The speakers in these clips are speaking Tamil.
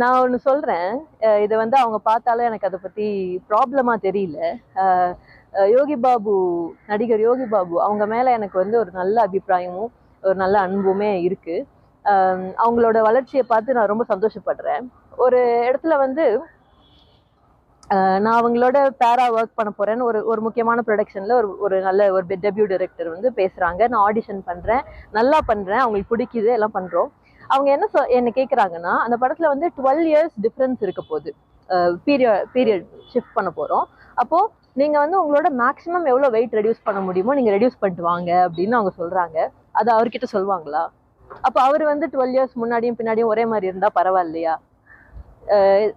நான் ஒன்று சொல்கிறேன் இதை வந்து அவங்க பார்த்தாலும் எனக்கு அதை பற்றி ப்ராப்ளமாக தெரியல. யோகி பாபு நடிகர் யோகி பாபு அவங்க மேலே எனக்கு வந்து ஒரு நல்ல அபிப்பிராயமும் ஒரு நல்ல அன்புமே இருக்குது அவங்களோட வளர்ச்சியை பார்த்து நான் ரொம்ப சந்தோஷப்படுறேன். ஒரு இடத்துல வந்து நான் அவங்களோட பேரா ஒர்க் பண்ண போகிறேன்னு ஒரு ஒரு முக்கியமான ப்ரொடக்ஷனில் ஒரு ஒரு நல்ல ஒரு டெபியூ டைரக்டர் வந்து பேசுகிறாங்க நான் ஆடிஷன் பண்ணுறேன் நல்லா பண்ணுறேன் அவங்களுக்கு பிடிக்குது. எல்லாம் பண்ணுறோம் அவங்க என்ன சொ என்ன கேட்குறாங்கன்னா அந்த படத்தில் வந்து டுவெல் இயர்ஸ் டிஃப்ரென்ஸ் இருக்க போகுது. பீரியட் பீரியட் ஷிஃப்ட் பண்ண போகிறோம் அப்போது நீங்கள் வந்து உங்களோட மேக்ஸிமம் எவ்வளோ வெயிட் ரெடியூஸ் பண்ண முடியுமோ நீங்கள் ரெடியூஸ் பண்ணிட்டு வாங்க அப்படின்னு அவங்க சொல்றாங்க. அது அவர்கிட்ட சொல்லுவாங்களா? அப்போ அவர் வந்து டுவெல் இயர்ஸ் முன்னாடியும் பின்னாடியும் ஒரே மாதிரி இருந்தால் பரவாயில்லையா?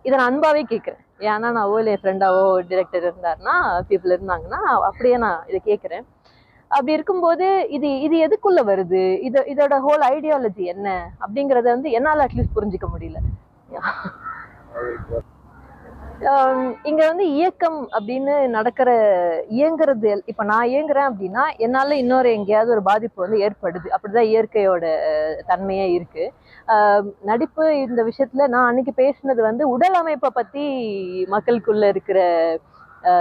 இதை நான் அன்பாவே கேட்குறேன் ஏன்னா நான் இல்லை என் ஃப்ரெண்டாவோ டிரெக்டர் இருந்தாருன்னா பீப்புள் இருந்தாங்கன்னா அப்படியே நான் இதை கேட்குறேன் அப்படி இருக்கும்போது இது இது எதுக்குள்ள வருது? இது இதோட ஹோல் ஐடியாலஜி என்ன? அப்படிங்கறத வந்து என்னால் அட்லீஸ்ட் புரிஞ்சுக்க முடியல. Um, இங்க வந்து இயக்கம் அப்படின்னு நடக்கிற இயங்குறது எல்- இப்ப நான் இயங்குறேன் அப்படின்னா என்னால இன்னொரு எங்கேயாவது ஒரு பாதிப்பு வந்து ஏற்படுது. அப்படிதான் இயற்கையோட அஹ், தன்மையே இருக்கு. Um, நடிப்பு இந்த விஷயத்துல நான் அன்னைக்கு பேசினது வந்து உடல் அமைப்பை பத்தி மக்களுக்குள்ள இருக்கிற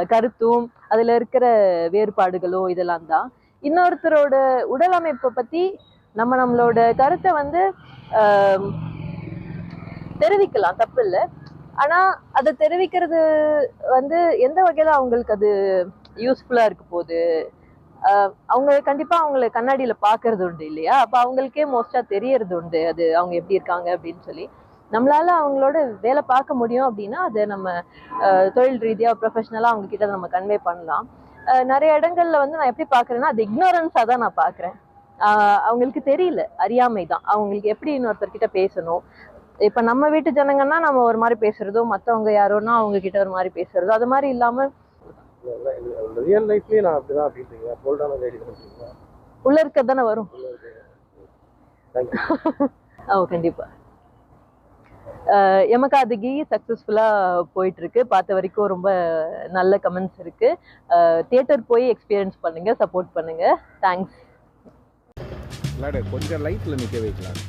கருத்தும் அதுல இருக்கிற வேறுபாடுகளும் இதெல்லாம் தான். இன்னொருத்தரோட உடல் அமைப்பை பத்தி நம்ம நம்மளோட கருத்தை வந்து தெரிவிக்கலாம் தப்பு இல்லை. ஆனா அதை தெரிவிக்கிறது வந்து எந்த வகையில அவங்களுக்கு அது யூஸ்ஃபுல்லா இருக்க போகுது? அவங்க கண்டிப்பா அவங்கள கண்ணாடியில பாக்குறது உண்டு இல்லையா? அப்ப அவங்களுக்கே மோஸ்டா தெரியறது உண்டு. அது அவங்க எப்படி இருக்காங்க அப்படின்னு சொல்லி. நம்மளால அவங்களோட வேலை பார்க்க முடியும் அப்படின்னா அதை நம்ம தொழில் ரீதியா ப்ரொஃபஷனலா அவங்க கிட்ட நம்ம கன்வே பண்ணலாம். நிறைய இடங்கள்ல வந்து நான் எப்படி பாக்குறேன்னா அது இக்னோரன்ஸா தான் நான் பாக்குறேன் அவங்களுக்கு தெரியல அறியாமை தான். அவங்களுக்கு எப்படி இன்னொருத்தர்கிட்ட பேசணும்? இப்ப நம்ம வீட்டு ஜனங்கன்னா நம்ம ஒரு மாதிரி பேசுறதோ மத்தவங்க யாரோன்னா அவங்க கிட்ட ஒரு மாதிரி பேசுறதோ அது மாதிரி இல்லாம ரியல் லைஃப்லயே நான் அப்படிதான் அப்படின்றீங்க போல்டான லேடி தான் உள்ள இருக்க தானே வரும் ஓ கண்டிப்பா. எமக்கு அது சக்ஸஸ்ஃபுல்லா சக்ஸஸ்ஃபுல்லாக போயிட்டுருக்கு. பார்த்த வரைக்கும் ரொம்ப நல்ல கமெண்ட்ஸ் இருக்குது தியேட்டர் போய் எக்ஸ்பீரியன்ஸ் பண்ணுங்கள் சப்போர்ட் பண்ணுங்கள் தேங்க்ஸ் கொஞ்சம் லைட்டில் நிற்க வைக்கலாம்.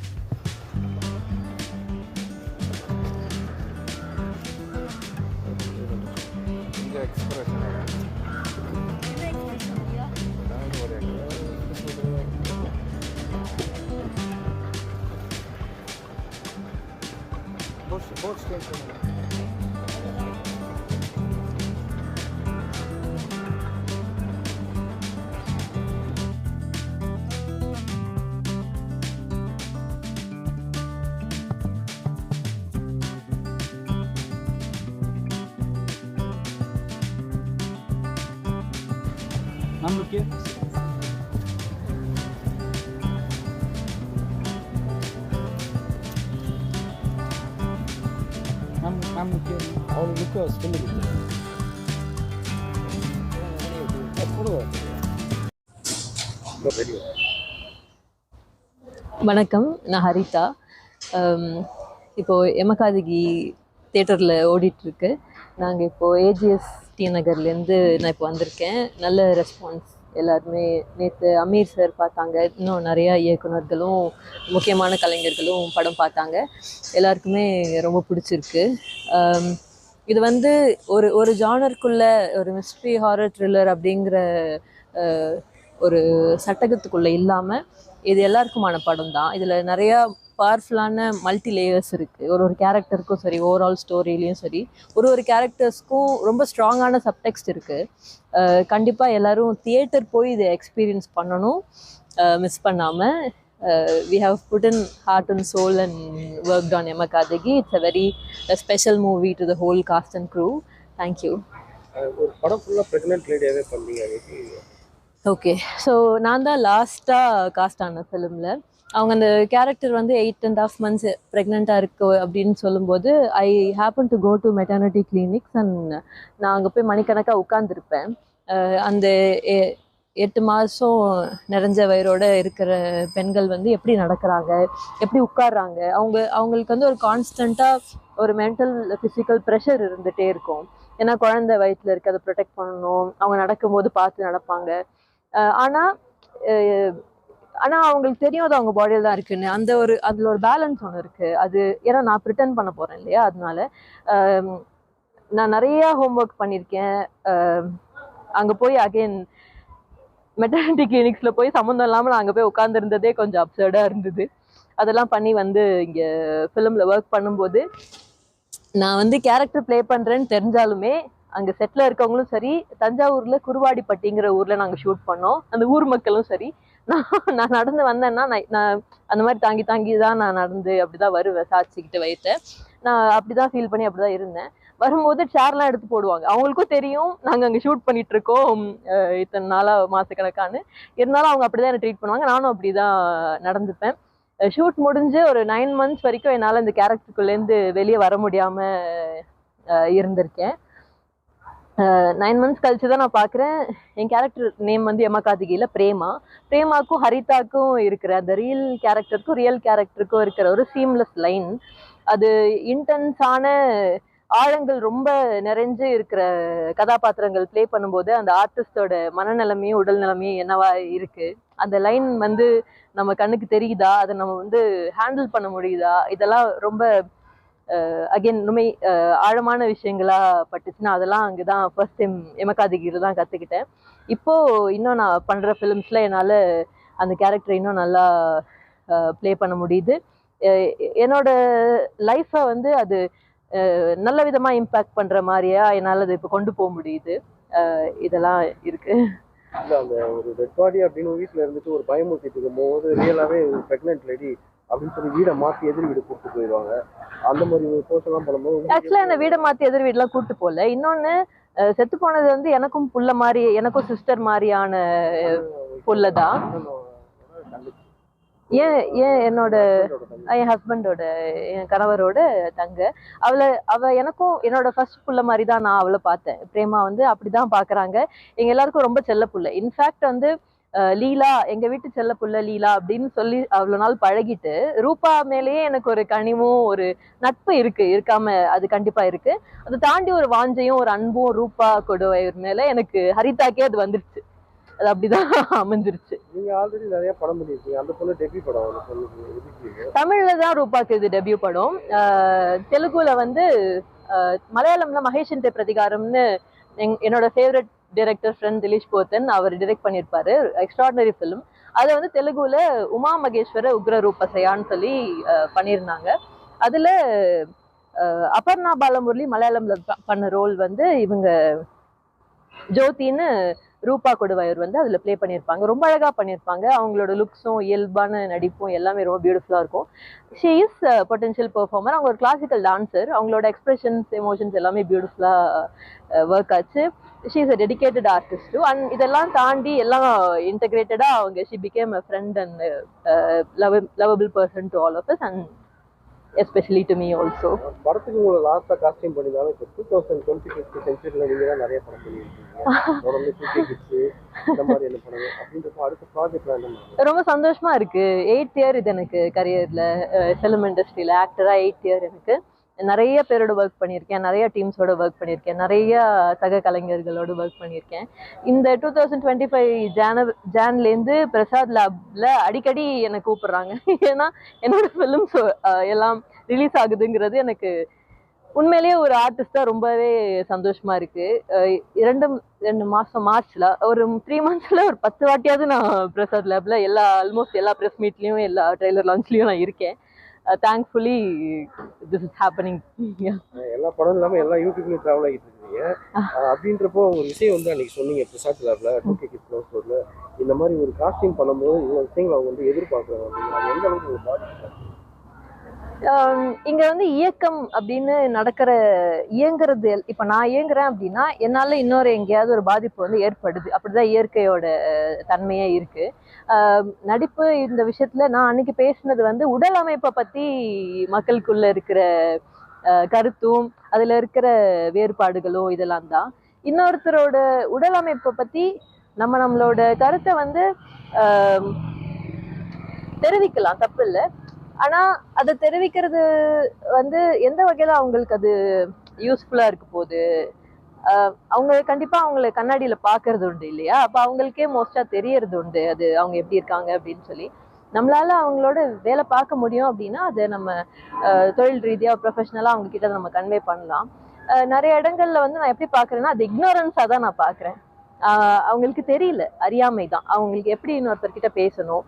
Number Station. I'm looking. ஷேப்காக சொல்லி வணக்கம் நான் ஹரிதா. இப்போது எமகாதகி தேட்டரில் ஓடிட்டுருக்கு. நாங்கள் இப்போது ஏஜிஎஸ் டி நகர்லேருந்து நான் இப்போ வந்திருக்கேன். நல்ல ரெஸ்பான்ஸ் எல்லாருமே. நேற்று அமீர் சார் பார்த்தாங்க. இன்னும் நிறையா இயக்குநர்களும் முக்கியமான கலைஞர்களும் படம் பார்த்தாங்க. எல்லாருக்குமே ரொம்ப பிடிச்சிருக்கு. இது வந்து ஒரு ஒரு ஜானருக்குள்ள ஒரு மிஸ்ட்ரி ஹாரர் த்ரில்லர் அப்படிங்கிற ஒரு சட்டகத்துக்குள்ளே இல்லாமல் இது எல்லாருக்குமான படம் தான் இதில் நிறையா பவர்ஃபுல்லான மல்டி லேயர்ஸ் இருக்குது ஒரு ஒரு கேரக்டருக்கும் சரி ஓவரால் ஸ்டோரிலையும் சரி ஒரு ஒரு கேரக்டர்ஸ்க்கும் ரொம்ப ஸ்ட்ராங்கான சப்டெக்ஸ்ட் இருக்குது கண்டிப்பாக எல்லாரும் தியேட்டர் போய் இதை எக்ஸ்பீரியன்ஸ் பண்ணணும். மிஸ் பண்ணாமல் heart and soul and work on Yamakaathaghi it's a very special movie to the whole cast and crew thank you ஒரு படம் ஃபுல்லா பிரெக்னென்ட் லேடியாவே பண்ணீங்க. அது எப்படி? ஓகே ஸோ நான் தான் லாஸ்ட்டாக காஸ்ட் ஆன ஃபிலிமில் அவங்க அந்த கேரக்டர் வந்து எயிட் அண்ட் ஆஃப் மந்த்ஸ் ப்ரெக்னெண்ட்டாக இருக்கு அப்படின்னு சொல்லும்போது I happen to go to maternity clinics and நான் அங்கே போய் மணிக்கணக்காக உட்காந்துருப்பேன் அந்த எ- எட்டு மாதம் நிறைஞ்ச வயிறோட இருக்கிற பெண்கள் வந்து எப்படி நடக்கிறாங்க? எப்படி உட்கார்றாங்க? அவங்க அவங்களுக்கு வந்து ஒரு கான்ஸ்டண்ட்டாக ஒரு மென்டல் ஃபிசிக்கல் ப்ரெஷர் இருந்துகிட்டே இருக்கும். ஏன்னா குழந்தை வயிற்றுல இருக்க அதை ப்ரொடெக்ட் பண்ணணும். அவங்க நடக்கும்போது பார்த்து நடப்பாங்க. ஆனால் ஆனால் அவங்களுக்கு தெரியும் அது அவங்க பாடியில் தான் இருக்குன்னு. அந்த ஒரு அதில் ஒரு பேலன்ஸ் ஒன்று இருக்குது அது ஏன்னா நான் ப்ரிட்டன் பண்ண போகிறேன் இல்லையா? அதனால நான் நிறையா ஹோம்ஒர்க் பண்ணியிருக்கேன். அங்கே போய் அகைன் மெட்டர்னிட்டி கிளினிக்ஸில் போய் சம்மந்தம் இல்லாமல் நான் போய் உட்காந்துருந்ததே கொஞ்சம் அப்சர்டாக இருந்தது. அதெல்லாம் பண்ணி வந்து இங்கே ஃபிலிமில் ஒர்க் பண்ணும்போது நான் வந்து கேரக்டர் ப்ளே பண்ணுறேன்னு தெரிஞ்சாலுமே அங்கே செட்டில் இருக்கவங்களும் சரி தஞ்சாவூரில் குருவாடிப்பட்டிங்கிற ஊரில் நாங்கள் ஷூட் பண்ணோம். அந்த ஊர் மக்களும் சரி. நான் நான் நடந்து வந்தேன்னா நான் நான் அந்த மாதிரி தாங்கி தாங்கி தான் நான் நடந்து அப்படிதான் வருவேன் சாச்சிக்கிட்டு வயிற்ற நான் அப்படி தான் ஃபீல் பண்ணி அப்படி தான் இருந்தேன். வரும்போது சேர்லாம் எடுத்து போடுவாங்க. அவங்களுக்கும் தெரியும் நாங்கள் அங்கே ஷூட் பண்ணிட்டு இருக்கோம் இத்தனை நாளாக மாதக்கணக்கானு இருந்தாலும் அவங்க அப்படிதான் என்னை ட்ரீட் பண்ணுவாங்க. நானும் அப்படி தான் நடந்துப்பேன் ஷூட் முடிஞ்சு ஒரு நைன் மந்த்ஸ் வரைக்கும் என்னால் இந்த கேரக்டருக்குள்ளேருந்து வெளியே வர முடியாமல் இருந்திருக்கேன். நைன் மந்த்ஸ் கழிச்சு தான் நான் பார்க்குறேன் என் கேரக்டர் நேம் வந்து எமகாதிகில பிரேமா. பிரேமாக்கும் ஹரிதாக்கும் இருக்கிற அந்த ரியல் கேரக்டருக்கும் ரியல் கேரக்டருக்கும் இருக்கிற ஒரு சீம்லெஸ் லைன் அது இன்டென்ஸான ஆழங்கள் ரொம்ப நிறைஞ்சு இருக்கிற கதாபாத்திரங்கள் ப்ளே பண்ணும்போது அந்த ஆர்டிஸ்டோட மனநிலைமையும் உடல் நிலைமையும் என்னவா இருக்கு? அந்த லைன் வந்து நம்ம கண்ணுக்கு தெரியுதா? அதை நம்ம வந்து ஹேண்டில் பண்ண முடியுதா? இதெல்லாம் ரொம்ப அகைன் உண்மை ஆழமான விஷயங்களா பட்டுச்சுன்னா அதெல்லாம் அங்கதான் ஃபர்ஸ்ட் டைம் எமக்காதிகில தான் கத்துக்கிட்டேன். இப்போ இன்னும் நான் பண்ற ஃபிலிம்ஸ்ல என்னால அந்த கேரக்டரை இன்னும் நல்லா ப்ளே பண்ண முடியுது. என்னோட லைஃப்பை வந்து அது நல்ல விதமா இம்பேக்ட் பண்ற மாதிரியா என்னால அதை இப்போ கொண்டு போக முடியுது. இதெல்லாம் இருக்கு. இல்ல அந்த ஒரு டெட் பாடி அப்படின்னு வீட்டுல இருந்துட்டு ஒரு பயமுறுத்திட்டு இருக்கும்போது ரியலாவே பிரெக்னென்ட் லேடி அப்படின்னு சொல்லி வீடை மாத்தி எதிர் வீடு கூப்பிட்டு போயிடுவாங்க. அந்த மாதிரி ஒரு போஸ்ட் எல்லாம் பண்ணும்போது உங்களுக்கு ஆக்சுவலா என்ன வீடை மாத்தி எதிர் வீடுலாம் கூட்டு போகல. இன்னொன்னு அஹ், செத்து போனது வந்து எனக்கும் புள்ள மாதிரி எனக்கும் சிஸ்டர் மாதிரியான புள்ளதான். தங்கச்சி, ஏன் ஏன் என்னோட. என் ஹஸ்பண்டோட என் கணவரோட தங்க. அவளை அவ எனக்கும் என்னோட ஃபர்ஸ்ட் புள்ள மாதிரி தான் நான் அவளை பார்த்தேன். பிரேமா வந்து அப்படிதான் பாக்குறாங்க. எங்க எல்லாருக்கும் ரொம்ப செல்ல புள்ள. இன்ஃபேக்ட் வந்து லீலா எங்க வீட்டு செல்ல புள்ள லீலா அப்படின்னு சொல்லி அவ்வளவு நாள் பழகிட்டு ரூபா மேலேயே எனக்கு ஒரு கனிவும் ஒரு நட்பு இருக்கு. இருக்காம அது கண்டிப்பா இருக்கு. அதை தாண்டி ஒரு வாஞ்சையும் ஒரு அன்பும் ரூபா கொடுவையூர் மேல எனக்கு ஹரிதாக்கே அது வந்துருச்சு. அது அப்படிதான் அமைஞ்சிருச்சு. நீங்க ஆல்ரெடி நிறைய படம் பண்ணிருக்கீங்க. அந்த பொண்ணு டெபி படம் அந்த பொண்ணுக்கு தமிழ்ல தான் ரூபாக்கு இது டெபியூ படம். தெலுங்குல வந்து மலையாளம்ல மகேஷ் தே பிரதிகாரம்னு என்னோட favourite director friend Dileesh Pothan அவர் டிரெக்ட் பண்ணியிருப்பாரு எக்ஸ்ட்ராடினரி ஃபிலிம் அதை வந்து தெலுங்குல உமா மகேஸ்வர உக்ர ரூபசையான்னு சொல்லி பண்ணியிருந்தாங்க அதுல அபர்ணா பாலமுரளி மலையாளம்ல பண்ண ரோல் வந்து இவங்க ஜோதின்னு ரூபா கொடுவாயூர் வந்து அதில் ப்ளே பண்ணியிருப்பாங்க. ரொம்ப அழகாக பண்ணியிருப்பாங்க. அவங்களோட லுக்ஸும் இயல்பான நடிப்பும் எல்லாமே ரொம்ப பியூட்டிஃபுல்லாக இருக்கும். ஷீ இஸ் பொட்டன்ஷியல் பெர்ஃபார்மர் அவங்க ஒரு கிளாசிக்கல் டான்ஸர் அவங்களோட எக்ஸ்பிரஷன்ஸ் எமோஷன்ஸ் எல்லாமே பியூட்டிஃபுல்லாக ஒர்க் ஆச்சு. She is a dedicated artist and இதெல்லாம் தாண்டி எல்லாம் இன்டகிரேட்டடா அவங்க she became a friend and love lovable person to all of us and especially to me also படத்துக்கு உங்களை லாஸ்டா காஸ்டியூம் பண்ணிருந்தாலும் இப்போ டூ தௌசண்ட் டுவெண்ட்டி ஃபிஃப்த் சென்ச்சுரியில் நீங்க தான் நிறைய படம் பண்ணியிருக்கீங்க. ரொம்ப சந்தோஷமா இருக்கு. எயிட் இயர் இது எனக்கு கரியர்ல ஃபிலிம் இண்டஸ்ட்ரியில ஆக்டரா எயிட் இயர் எனக்கு. நிறைய பேரோட ஒர்க் பண்ணியிருக்கேன் நிறைய டீம்ஸோட ஒர்க் பண்ணியிருக்கேன் நிறைய சக கலைஞர்களோட ஒர்க் பண்ணியிருக்கேன். இந்த டூ தௌசண்ட் டுவெண்ட்டி ஃபைவ் ஜான ஜான்லேருந்து பிரசாத் லேப்ல அடிக்கடி என்னை கூப்பிடுறாங்க. ஏன்னா என்னோட ஃபிலிம்ஸ் எல்லாம் ரிலீஸ் ஆகுதுங்கிறது எனக்கு உண்மையிலேயே ஒரு ஆர்டிஸ்டாக ரொம்பவே சந்தோஷமா இருக்கு. இரண்டு ரெண்டு மாதம் மார்ச்ல ஒரு த்ரீ மந்த்ஸில் ஒரு பத்து வாட்டியாவது நான் பிரசாத் லேப்ல எல்லா ஆல்மோஸ்ட் எல்லா ப்ரெஸ் மீட்லேயும் எல்லா ட்ரெய்லர் லான்ச்லயும் நான் இருக்கேன். தேங்க்ஃபுல்லி திஸ் இஸ் ஹேப்பனிங் எல்லா படம் இல்லாம எல்லா யூடியூப்லயும் டிராவல் ஆகிட்டு இருக்கீங்க. அப்படின்றப்போ உங்க விஷயம் வந்து அன்னைக்கு சொன்னீங்க பிரசாத் லேப்ல டூ கே கிட்ஸ் க்ளோஸ்ல இந்த மாதிரி ஒரு காஸ்டியூம் பண்ணும்போது இவ்வளவு விஷயங்கள் அவங்க வந்து எதிர்பார்க்குறாங்க அப்படிங்க அது எந்த அளவுக்கு ஒரு பாதிப்பு இங்க வந்து இயக்கம் அப்படின்னு நடக்கிற இயங்குறது எல்- இப்ப நான் இயங்குறேன் அப்படின்னா என்னால இன்னொரு எங்கேயாவது ஒரு பாதிப்பு வந்து ஏற்படுது. அப்படிதான் இயற்கையோட தன்மையாக தன்மையே இருக்கு. நடிப்பு இந்த விஷயத்துல நான் அன்னைக்கு பேசினது வந்து உடல் அமைப்பை பத்தி மக்களுக்குள்ள இருக்கிற கருத்தும் அதுல இருக்கிற வேறுபாடுகளும் இதெல்லாம் தான். இன்னொருத்தரோட உடல் அமைப்பை பத்தி நம்ம நம்மளோட கருத்தை வந்து தெரிவிக்கலாம். தப்பு இல்லை ஆனா அதை தெரிவிக்கிறது வந்து எந்த வகையில அவங்களுக்கு அது யூஸ்ஃபுல்லா இருக்க போகுது? அவங்க கண்டிப்பா அவங்கள கண்ணாடியில பாக்குறது உண்டு இல்லையா? அப்ப அவங்களுக்கே மோஸ்டா தெரியறது உண்டு. அது அவங்க எப்படி இருக்காங்க அப்படின்னு சொல்லி. நம்மளால அவங்களோட வேலை பார்க்க முடியும் அப்படின்னா அதை நம்ம தொழில் ரீதியா ப்ரொஃபஷனலா அவங்க கிட்ட நம்ம கன்வே பண்ணலாம். நிறைய இடங்கள்ல வந்து நான் எப்படி பாக்குறேன்னா அது இக்னோரன்ஸா தான் நான் பாக்குறேன். அவங்களுக்கு தெரியல. அறியாமை தான் அவங்களுக்கு எப்படி இன்னொருத்தர்கிட்ட பேசணும்?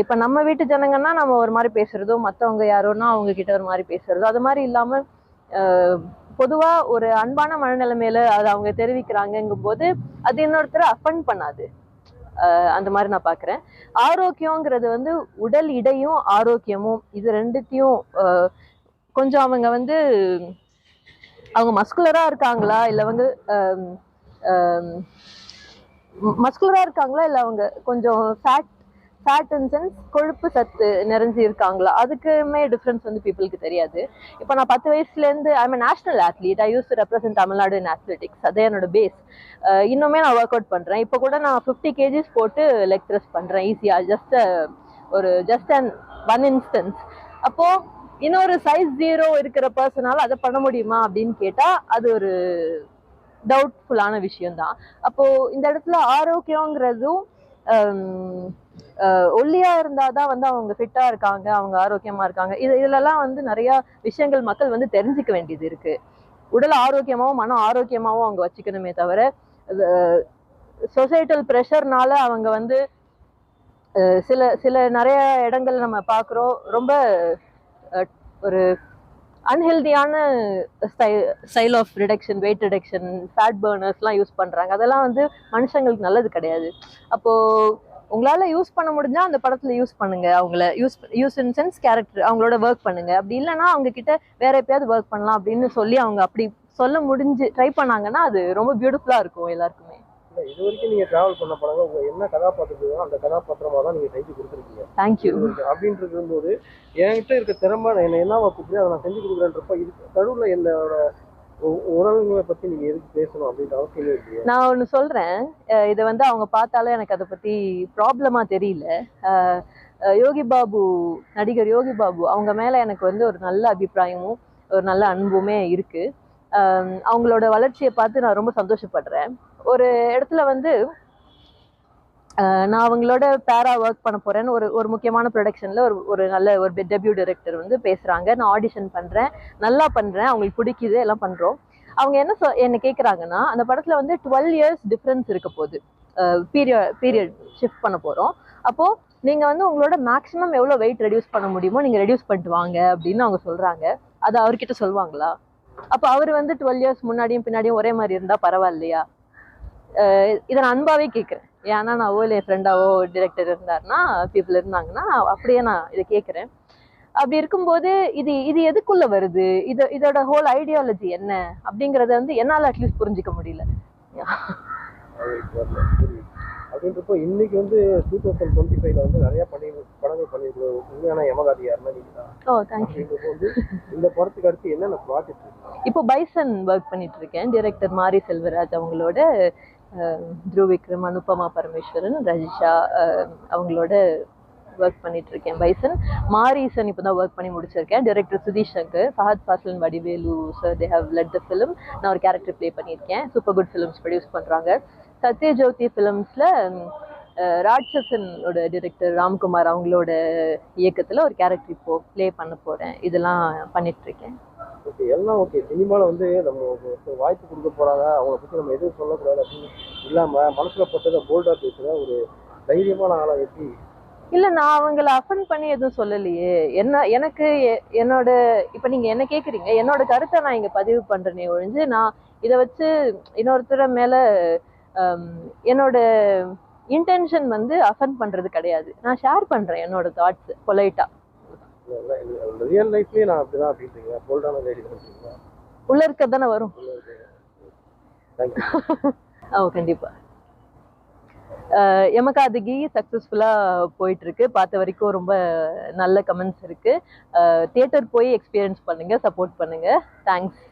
இப்ப நம்ம வீட்டு ஜனங்கன்னா நம்ம ஒரு மாதிரி பேசுறதோ மத்தவங்க யாரோன்னா அவங்க கிட்ட ஒரு மாதிரி பேசுறதோ அது மாதிரி இல்லாம பொதுவாக பொதுவா ஒரு அன்பான மனநிலைமையில அதை அவங்க தெரிவிக்கிறாங்கங்கும் போது அது இன்னொருத்தரை அஃபண்ட் பண்ணாது. அந்த மாதிரி நான் பாக்குறேன். ஆரோக்கியங்கிறது வந்து உடல் இடையும் ஆரோக்கியமும் இது ரெண்டுத்தையும் கொஞ்சம் அவங்க வந்து அவங்க மஸ்குலரா இருக்காங்களா? இல்ல வந்து மஸ்குலரா இருக்காங்களா? இல்ல அவங்க கொஞ்சம் ஃபேட் ஃபேட் இன் சென்ஸ் கொழுப்பு சத்து நிறைஞ்சு இருக்காங்களா? அதுக்குமே டிஃப்ரென்ஸ் வந்து பீப்புளுக்கு தெரியாது. இப்போ நான் பத்து வயசுலேருந்து I am national athlete I use to represent Tamil Nadu in athletics அதே என்னோட பேஸ் இன்னுமே நான் ஒர்க் அவுட் பண்ணுறேன் இப்போ கூட நான் ஃபிஃப்டி கேஜிஸ் போட்டு லெக் ப்ரெஸ் பண்ணுறேன் ஈஸியாக ஜஸ்ட் ஒரு ஜஸ்ட் அண்ட் ஒன் இன்ஸ்டன்ஸ் அப்போது இன்னொரு சைஸ் ஜீரோ இருக்கிற பர்சனால அதை பண்ண முடியுமா அப்படின்னு கேட்டால் அது ஒரு டவுட்ஃபுல்லான விஷயம்தான். அப்போது இந்த இடத்துல ஆரோக்கியங்கிறதும் ஒல்லியா இருந்தாதான் வந்து அவங்க ஃபிட்டா இருக்காங்க அவங்க ஆரோக்கியமா இருக்காங்க. இது இதுலலாம் வந்து நிறைய விஷயங்கள் மக்கள் வந்து தெரிஞ்சுக்க வேண்டியது இருக்கு. உடல் ஆரோக்கியமாகவும் மனம் ஆரோக்கியமாகவும் அவங்க வச்சுக்கணுமே தவிர சொசைட்டல் ப்ரெஷர்னால அவங்க வந்து சில சில நிறைய இடங்கள் நம்ம பார்க்குறோம் ரொம்ப ஒரு அன்ஹெல்தியான ஸ்டை style of reduction weight reduction fat பர்னர்ஸ்லாம் use பண்ணுறாங்க அதெல்லாம் வந்து மனுஷங்களுக்கு நல்லது கிடையாது. அப்போது உங்களால் யூஸ் பண்ண முடிஞ்சா அந்த படத்தில் யூஸ் பண்ணுங்க. அவங்கள use use in sense character அவங்களோட ஒர்க் பண்ணுங்க. அப்படி இல்லைன்னா அவங்க கிட்ட வேற எப்பயாவது ஒர்க் பண்ணலாம் அப்படின்னு சொல்லி அவங்க அப்படி சொல்ல முடிஞ்சு ட்ரை பண்ணாங்கன்னா அது ரொம்ப பியூட்டிஃபுல்லாக இருக்கும் எல்லாருக்குமே. இல்ல இது வரைக்கும் நீங்க டிராவல் பண்ண படங்கள் உங்க என்ன கதாபாத்திரத்துக்கு அந்த கதாபாத்திரமா தான் நீங்க செஞ்சு கொடுத்துருக்கீங்க. தேங்க்யூ. அப்படின்ட்டு இருக்கும்போது என்கிட்ட இருக்க திறமை என்ன என்னவா கூப்பிட்டு அதை நான் செஞ்சு கொடுக்குறேன்றப்ப இது நடுவில் என்னோட உ- பத்தி நீங்க எதுக்கு பேசணும் அப்படின்ற அவசியம் இருக்கு நான் ஒன்று சொல்கிறேன் இதை வந்து அவங்க பார்த்தாலும் எனக்கு அதை பற்றி ப்ராப்ளமாக தெரியல. யோகி பாபு நடிகர் யோகி பாபு அவங்க மேலே எனக்கு வந்து ஒரு நல்ல அபிப்பிராயமும் ஒரு நல்ல அன்புமே இருக்குது அவங்களோட வளர்ச்சியை பார்த்து நான் ரொம்ப சந்தோஷப்படுறேன். ஒரு இடத்துல வந்து நான் அவங்களோட பேரா ஒர்க் பண்ண போறேன்னு ஒரு ஒரு முக்கியமான ப்ரொடக்ஷன்ல ஒரு ஒரு நல்ல ஒரு டெபியூ டைரக்டர் வந்து பேசுறாங்க. நான் ஆடிஷன் பண்றேன். நல்லா பண்றேன். அவங்களுக்கு பிடிக்குது. எல்லாம் பண்றோம். அவங்க என்ன சொ என்ன கேட்குறாங்கன்னா அந்த படத்துல வந்து டுவெல் இயர்ஸ் டிஃப்ரென்ஸ் இருக்க போகுது. பீரியட் பீரியட் ஷிஃப்ட் பண்ண போறோம். அப்போ நீங்க வந்து உங்களோட மேக்ஸிமம் எவ்வளோ வெயிட் ரெடியூஸ் பண்ண முடியுமோ நீங்க ரெடியூஸ் பண்ணிட்டு வாங்க அப்படின்னு அவங்க சொல்றாங்க. அது அவர்கிட்ட சொல்லுவாங்களா? அப்போ அவர் வந்து டுவெல் இயர்ஸ் முன்னாடியும் பின்னாடியும் ஒரே மாதிரி இருந்தா பரவாயில்லையா? இதை நான் அன்பாவே கேட்குறேன் ஏன்னா நான் ஓல என் ஃப்ரெண்டாவோ டிரெக்டர் இருந்தாருன்னா பீப்புள் இருந்தாங்கன்னா அப்படியே நான் இதை கேட்குறேன். அப்படி இருக்கும்போது இது இது எதுக்குள்ள வருது? இது இதோட ஹோல் ஐடியாலஜி என்ன? அப்படிங்கறத வந்து என்னால அட்லீஸ்ட் புரிஞ்சுக்க முடியல. அப்படின்றப்போ இன்னைக்கு வந்து டூ தௌசண்ட் டுவெண்ட்டி ஃபைவ்ல வந்து நிறைய பண்ணி படங்கள் பண்ணிருக்கிற உண்மையான யமகாதி யாருன்னா நீங்க தான் ஓ தேங்க்யூ வந்து இந்த படத்துக்கு அடுத்து என்னென்ன ப்ராஜெக்ட் இப்போ பைசன் ஒர்க் பண்ணிட்டு இருக்கேன். டிரெக்டர் மாரி செல்வராஜ் அவங்களோட த்ரூ விக்ரம் அனுபமா பரமேஸ்வரன் ரஜிஷா அவங்களோட ஒர்க் பண்ணிட்டு இருக்கேன் பைசன் மாரீசன் இப்போ தான் ஒர்க் பண்ணி முடிச்சிருக்கேன். Director Sudheesh Sankar Fahadh Faasil Vadivelu sir they have led the film நான் ஒரு கேரக்டர் ப்ளே பண்ணியிருக்கேன். சூப்பர் குட் ஃபிலிம்ஸ் ப்ரொடியூஸ் பண்ணுறாங்க சத்யஜோதி ஃபிலிம்ஸில் ராட்சசனோட டிரெக்டர் ராம்குமார் அவங்களோட இயக்கத்தில் ஒரு கேரக்டர் இப்போது ப்ளே பண்ண போகிறேன் இதெல்லாம் பண்ணிகிட்ருக்கேன் ஓகே எல்லாம் ஓகே சினிமாவில் வந்து நம்ம வாய்ப்பு கொடுக்க போகிறாங்க அவங்கள பற்றி நம்ம எதுவும் சொல்லக்கூடாது அப்படின்னு இல்லாமல் மனசில் பட்டதை போல்டாக பேசுகிற ஒரு தைரியமான ஆளாக எப்படி இல்ல நான் அவங்கள அஃபண்ட் பண்ணி எதுவும் சொல்லலையே. என்ன எனக்கு எ- என்னோட இப்ப நீங்க என்ன கேக்குறீங்க? என்னோட கருத்தை நான் இங்க பதிவு பண்றேனே ஒழிஞ்சு நான் இதை வச்சு இன்னொருத்தர மேல என்னோட இன்டென்ஷன் வந்து அஃபண்ட் பண்றது கிடையாது. நான் ஷேர் பண்றேன் என்னோட தாட்ஸ் பொலைட்டா ரியல் லைஃப்லயே நான் அப்படிதான் அப்படின்றீங்க. போல்டான லேடி சொல்றீங்க உள்ள இருக்க தானே வரும்? ஓ கண்டிப்பா. எமகாதகி சக்ஸஸ்ஃபுல்லா போயிட்டு இருக்கு பார்த்த வரைக்கும் ரொம்ப நல்ல கமெண்ட்ஸ் இருக்கு. தியேட்டர் போய் எக்ஸ்பீரியன்ஸ் பண்ணுங்க சப்போர்ட் பண்ணுங்க. தேங்க்ஸ்